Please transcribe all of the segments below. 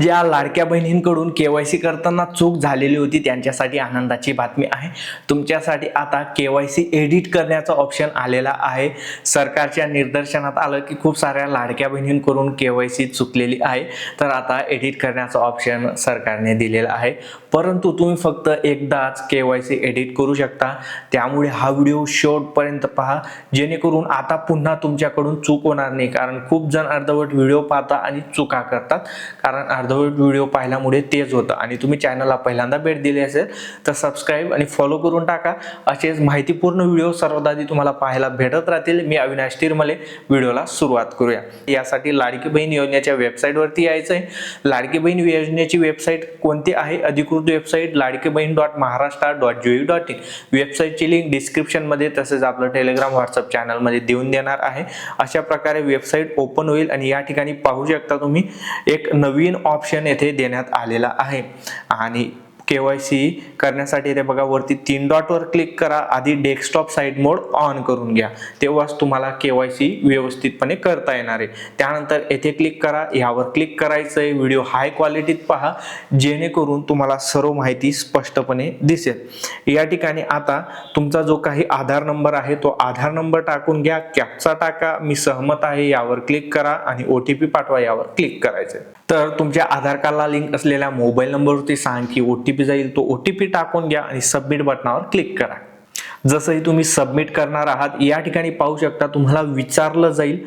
ज्या लाडक्या बहिणींकडून केवायसी करताना चूक झालेली होती त्यांच्यासाठी आनंदाची बातमी आहे. तुमच्यासाठी आता केवायसी एडिट करण्याचा ऑप्शन आलेला आहे. सरकारच्या निदर्शनात आलं की खूप साऱ्या लाडक्या बहिणींकडून केवायसी चुकलेली आहे. तर आता एडिट करण्याचा ऑप्शन सरकारने दिलेला आहे. परंतु तुम्ही फक्त एकदाच केवायसी एडिट करू शकता. त्यामुळे हा व्हिडिओ शेवटपर्यंत पहा. जेणेकरून आता पुन्हा तुमच्याकडून चूक होणार नाही. कारण खूप जण अर्धवट व्हिडिओ पाहता आणि चुका करतात. कारण अर्धवट व्हिडिओ पाहिल्यामुळे तेच होतं. आणि तुम्ही चॅनलला पहिल्यांदा भेट दिली असेल तर सबस्क्राईब आणि फॉलो करून टाका. असेच माहितीपूर्ण व्हिडिओ सर्वात आधी तुम्हाला पाहायला भेटत राहतील. मी अविनाश तिरमले व्हिडिओला सुरुवात करूया. यासाठी लाडकी बहीण योजनेच्या वेबसाईटवरती यायचं आहे लाडकी बहीण योजनेची वेबसाईट कोणती आहे? अधिकृत website Ladki Bahin dot Maharashtra dot GOV dot in वेबसाईटची link डिस्क्रिप्शनमध्ये तसेच आपलं टेलिग्राम व्हॉट्सअप चॅनलमध्ये देऊन देणार आहे. अशा प्रकारे वेबसाईट ओपन होईल आणि या ठिकाणी पाहू शकता तुम्ही एक नवीन ऑप्शन येथे देण्यात आलेला आहे. आणि केवायसी करण्यासाठी ते बघा वरती तीन डॉटवर क्लिक करा आधी डेस्कटॉप साईड मोड ऑन करून घ्या. तेव्हाच तुम्हाला केवायसी व्यवस्थितपणे करता येणार आहे. त्यानंतर येथे क्लिक करा यावर क्लिक करायचं आहे व्हिडिओ हाय क्वालिटीत पहा जेणेकरून तुम्हाला सर्व माहिती स्पष्टपणे दिसेल. या ठिकाणी आता तुमचा जो काही आधार नंबर आहे तो आधार नंबर टाकून घ्या कॅपचा टाका मी सहमत आहे यावर क्लिक करा आणि ओ टी पी पाठवा यावर क्लिक करायचंय. तर तुमच्या आधार कार्डला लिंक असलेल्या मोबाईल नंबरवरती सांग की ओ टी पी जाईल तो ओ टी पी टाकून घ्या आणि सबमिट बटनावर क्लिक करा. जसंही तुम्ही सबमिट करणार आहात या ठिकाणी पाहू शकता तुम्हाला विचारलं जाईल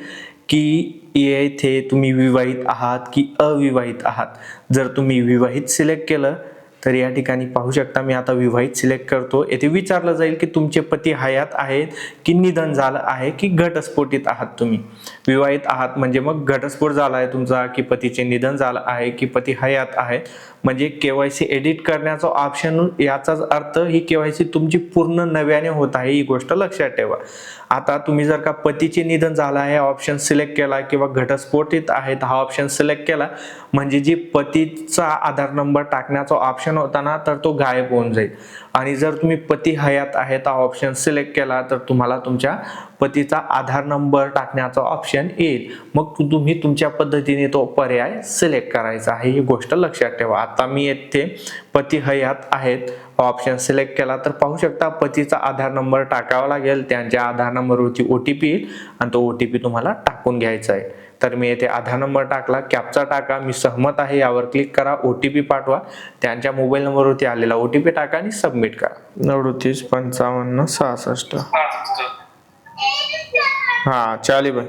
की येथे तुम्ही विवाहित आहात की अविवाहित आहात. जर तुम्ही विवाहित सिलेक्ट केलं तर या ठिकाणी पाहू शकता मी आता विवाहित सिलेक्ट करतो. येथे विचारलं जाईल की तुमचे पती हयात आहेत की निधन झालं आहे की घटस्फोटीत आहात तुम्ही? विवाहित आहात म्हणजे मग घटस्फोट झाला आहे तुमचा की पतीचे निधन झालं आहे की पती हयात आहेत? म्हणजे केवायसी एडिट करण्याचा ऑप्शन याचाच अर्थ ही केवायसी तुमची पूर्ण नव्याने होत आहे ही गोष्ट लक्षात ठेवा. आता तुम्ही जर का पतीचे निधन झालं आहे ऑप्शन सिलेक्ट केला किंवा घटस्फोटित आहेत हा ऑप्शन सिलेक्ट केला म्हणजे जी पतीचा आधार नंबर टाकण्याचा ऑप्शन होता ना तर तो गायब होऊन जाईल. आणि जर तुम्ही पती हयात आहेत हा ऑप्शन सिलेक्ट केला तर तुम्हाला तुमच्या पतीचा आधार नंबर टाकण्याचा ऑप्शन येईल. मग तुम्ही तुमच्या पद्धतीने तो पर्याय सिलेक्ट करायचा आहे. ही गोष्ट लक्षात ठेवा. आता मी येथे पती हयात आहेत. ऑप्शन सिलेक्ट केला तर पाहू शकता पतीचा आधार नंबर टाकावा लागेल. त्यांच्या आधार नंबरवरती ओ टी पी येईल. आणि तो ओ टी पी तुम्हाला टाकून घ्यायचा आहे. तर मी येथे आधार नंबर टाकला. कॅपचा टाका. मी सहमत आहे. यावर क्लिक करा. ओ टी पी पाठवा. त्यांच्या मोबाईल नंबरवरती आलेला ओ टी पी टाका आणि सबमिट करा. अडतीस पंचावन्न सहासष्ट. हा चालेल बाय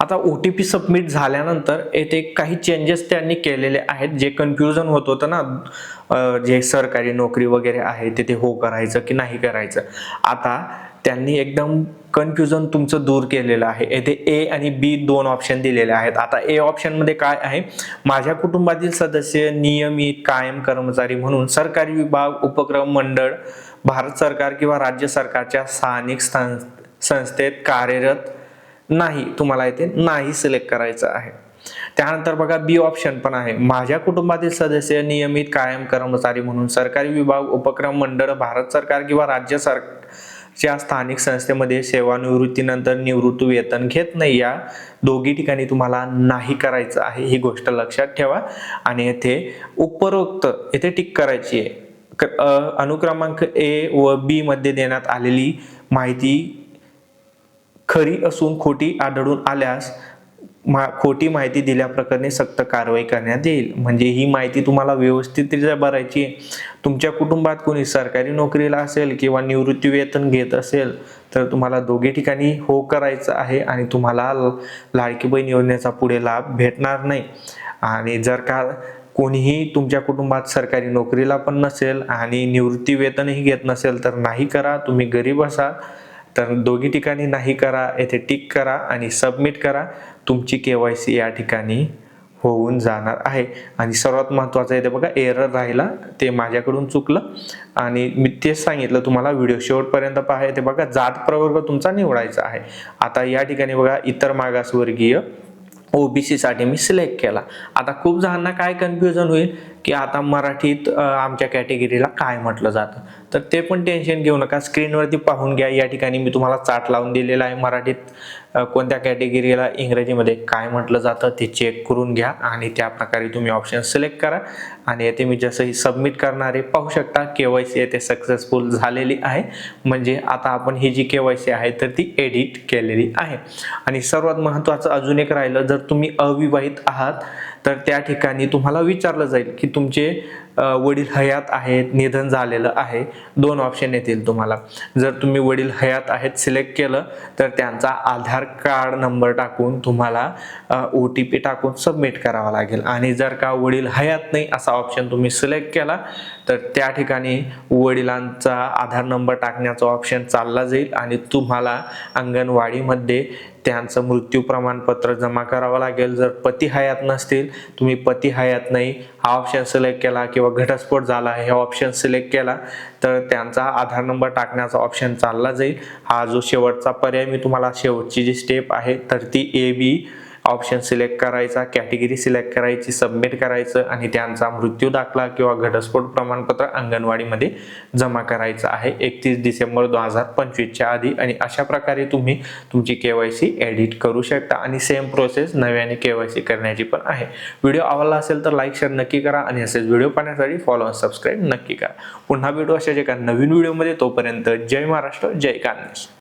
आता ओ टी पी सबमिट झाल्यानंतर येथे काही चेंजेस त्यांनी केलेले आहेत. जे कन्फ्युजन होत होतं ना जे सरकारी नोकरी वगैरे आहे तिथे हो करायचं की नाही करायचं. आता त्यांनी एकदम कन्फ्युजन तुमचं दूर केलेलं आहे. येथे ए आणि बी दोन ऑप्शन दिलेले आहेत. आता ए ऑप्शनमध्ये काय आहे? माझ्या कुटुंबातील सदस्य नियमित कायम कर्मचारी म्हणून सरकारी विभाग उपक्रम मंडळ भारत सरकार किंवा राज्य सरकारच्या स्थानिक स्थान संस्थेत कार्यरत नाही तुम्हाला इथे नाही सिलेक्ट करायचं आहे. त्यानंतर बघा बी ऑप्शन पण आहे. माझ्या कुटुंबातील सदस्य नियमित कायम कर्मचारी म्हणून सरकारी विभाग उपक्रम मंडळ भारत सरकार किंवा राज्य सरकारच्या स्थानिक संस्थेमध्ये सेवानिवृत्तीनंतर निवृत्ती वेतन घेत नाही या दोघी ठिकाणी तुम्हाला नाही करायचं आहे ही गोष्ट लक्षात ठेवा. आणि येथे उपरोक्त येथे टिक करायची आहे. क- अनुक्रमांक ए व बी मध्ये देण्यात आलेली माहिती खरी असून खोटी आढळून आल्यास मा खोटी माहिती दिल्याप्रकरणी सक्त कारवाई करण्यात येईल. म्हणजे ही माहिती तुम्हाला व्यवस्थितरित्या भरायची आहे. तुमच्या कुटुंबात कोणी सरकारी नोकरीला असेल किंवा निवृत्ती वेतन घेत असेल तर तुम्हाला दोघे ठिकाणी हो करायचं आहे आणि तुम्हाला लाडकी बहीण योजनेचा पुढे लाभ भेटणार नाही. आणि जर का कोणीही तुमच्या कुटुंबात सरकारी नोकरीला पण नसेल आणि निवृत्ती वेतनही घेत नसेल तर नाही करा. तुम्ही गरीब असाल तर दोघी ठिकाणी नाही करा येथे टिक करा आणि सबमिट करा. तुमची के वाय सी या ठिकाणी होऊन जाणार आहे. आणि सर्वात महत्त्वाचं आहे ते बघा एरर राहिला ते माझ्याकडून चुकलं. आणि मी तेच सांगितलं तुम्हाला व्हिडिओ शेवटपर्यंत पहा. ते बघा जात प्रवर्ग तुमचा निवडायचा आहे. आता या ठिकाणी बघा इतर मागासवर्गीय ओ बी सीसाठी मी सिलेक्ट केला. आता खूप जणांना काय कन्फ्युजन होईल की आता मराठीत आमच्या कॅटेगरीला काय म्हटलं जातं. तर ते पण टेन्शन घेऊ नका. स्क्रीनवरती पाहून घ्या. या ठिकाणी मी तुम्हाला चाट लावून दिलेला आहे मराठीत. कोणत्या कॅटेगरीला इंग्रजीमध्ये काय म्हटलं जातं ते चेक करून घ्या आणि त्या प्रकारे तुम्ही ऑप्शन सिलेक्ट करा. आणि येथे मी जसंही सबमिट करणारे पाहू शकता के वाय सी येथे सक्सेसफुल झालेली आहे. म्हणजे आता आपण ही जी के वाय सी आहे तर ती एडिट केलेली आहे. आणि सर्वात महत्त्वाचं अजून एक राहिलं जर तुम्ही अविवाहित आहात तर त्या ठिकाणी तुम्हाला विचारलं जाईल की तुमचे वडील हयात आहेत निधन झालेलं आहे. दोन ऑप्शन येतील तुम्हाला. जर तुम्ही वडील हयात आहेत सिलेक्ट केलं तर त्यांचा आधार कार्ड नंबर टाकून तुम्हाला ओ टी पी टाकून सबमिट करावा लागेल. आणि जर का वडील हयात नाही असा ऑप्शन तुम्ही सिलेक्ट केला तर त्या ठिकाणी वडिलांचा आधार नंबर टाकण्याचा ऑप्शन चालला जाईल आणि तुम्हाला अंगणवाडीमध्ये त्यांचं मृत्यू प्रमाणपत्र जमा करावं लागेल. जर पती हयात नसतील तुम्ही पती हयात नाही हा ऑप्शन सिलेक्ट केला किंवा घटस्फोट झाला हे ऑप्शन सिलेक्ट केला तर त्यांचा आधार नंबर टाकण्याचा ऑप्शन चालला जाईल. हा जो शेवटचा पर्याय मी तुम्हाला शेवटची जी स्टेप आहे तर ती ए बी ऑप्शन सिलेक्ट करायचा कॅटेगरी सिलेक्ट करायची सबमिट करायचं आणि त्यांचा मृत्यू दाखला किंवा घटस्फोट प्रमाणपत्र अंगणवाडीमध्ये जमा करायचं आहे. एकतीस डिसेंबर दोन हजार पंचवीसच्या आधी आणि अशा प्रकारे तुम्ही तुमची के वाय सी एडिट करू शकता आणि सेम प्रोसेस नव्याने केवायसी सी करण्याची पण आहे. व्हिडिओ आवडला असेल तर लाईक शेअर नक्की करा आणि असेच व्हिडिओ पाहण्यासाठी फॉलो आणि सबस्क्राईब नक्की करा. पुन्हा भेटू अशाच एका नवीन व्हिडिओमध्ये. तोपर्यंत जय महाराष्ट्र जय कान्यस